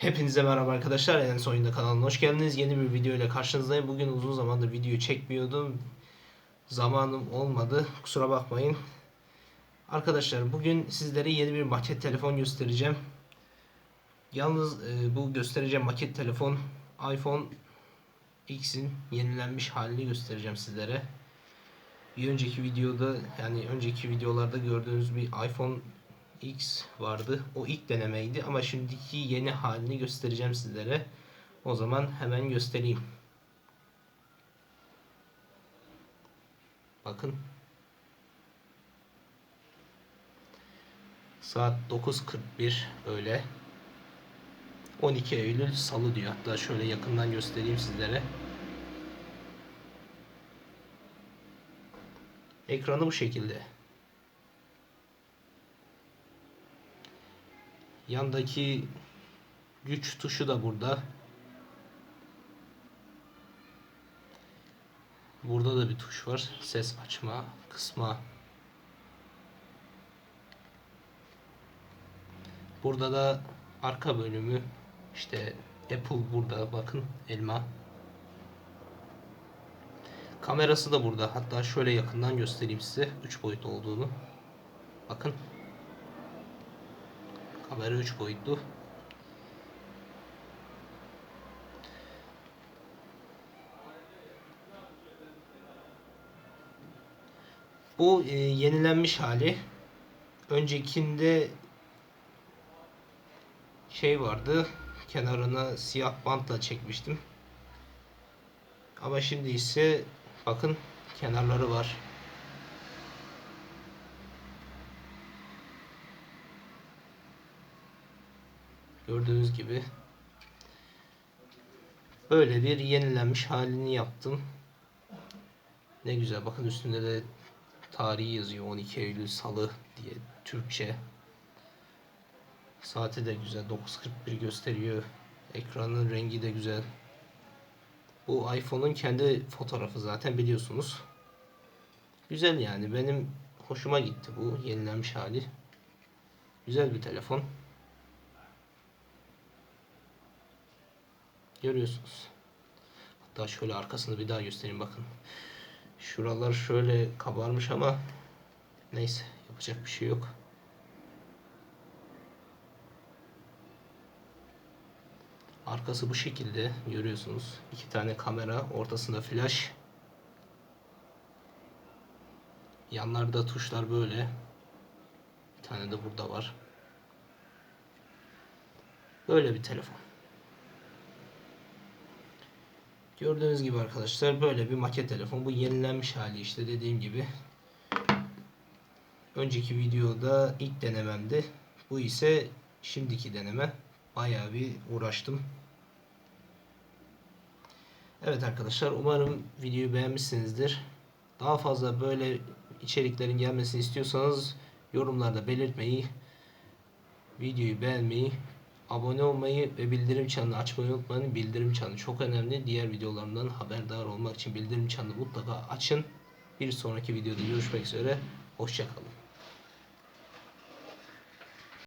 Hepinize merhaba arkadaşlar. En Oyunda kanalına hoş geldiniz. Yeni bir video ile karşınızdayım. Bugün uzun zamandır video çekmiyordum. Zamanım olmadı. Kusura bakmayın. Arkadaşlar bugün sizlere yeni bir maket telefon göstereceğim. Yalnız e, bu göstereceğim maket telefon iPhone X'in yenilenmiş halini göstereceğim sizlere. Bir önceki videoda yani önceki videolarda gördüğünüz bir iPhone X vardı. O ilk denemeydi ama şimdiki yeni halini göstereceğim sizlere. O zaman hemen göstereyim. Bakın. Saat 9.41 böyle. 12 Eylül Salı diyor. Hatta şöyle yakından göstereyim sizlere. Ekranı bu şekilde. Yandaki güç tuşu da burada. Burada da bir tuş var. Ses açma, kısma. Burada da arka bölümü işte Apple burada bakın elma. Kamerası da burada. Hatta şöyle yakından göstereyim size 3 boyut olduğunu. Bakın. Kamera 3 boyutlu. Bu e, yenilenmiş hali. Öncekinde şey vardı. Kenarına siyah bantla çekmiştim. Ama şimdi ise bakın kenarları var. Gördüğünüz gibi böyle bir yenilenmiş halini yaptım. Ne güzel bakın üstünde de tarihi yazıyor 12 Eylül Salı diye Türkçe. Saati de güzel 9.41 gösteriyor. Ekranın rengi de güzel. Bu iPhone'un kendi fotoğrafı zaten biliyorsunuz. Güzel yani benim hoşuma gitti bu yenilenmiş hali. Güzel bir telefon. Görüyorsunuz. Hatta şöyle arkasını bir daha göstereyim bakın. Şuralar şöyle kabarmış ama neyse yapacak bir şey yok. Arkası bu şekilde görüyorsunuz. İki tane kamera, ortasında flash. Yanlarda tuşlar böyle. Bir tane de burada var. Böyle bir telefon. Gördüğünüz gibi arkadaşlar böyle bir maket telefon. Bu yenilenmiş hali işte dediğim gibi. Önceki videoda ilk denememdi. Bu ise şimdiki deneme. Bayağı bir uğraştım. Evet arkadaşlar umarım videoyu beğenmişsinizdir. Daha fazla böyle içeriklerin gelmesini istiyorsanız yorumlarda belirtmeyi, videoyu beğenmeyi, abone olmayı ve bildirim çanını açmayı unutmayın. Bildirim çanı çok önemli. Diğer videolarımdan haberdar olmak için bildirim çanını mutlaka açın. Bir sonraki videoda görüşmek üzere. Hoşçakalın.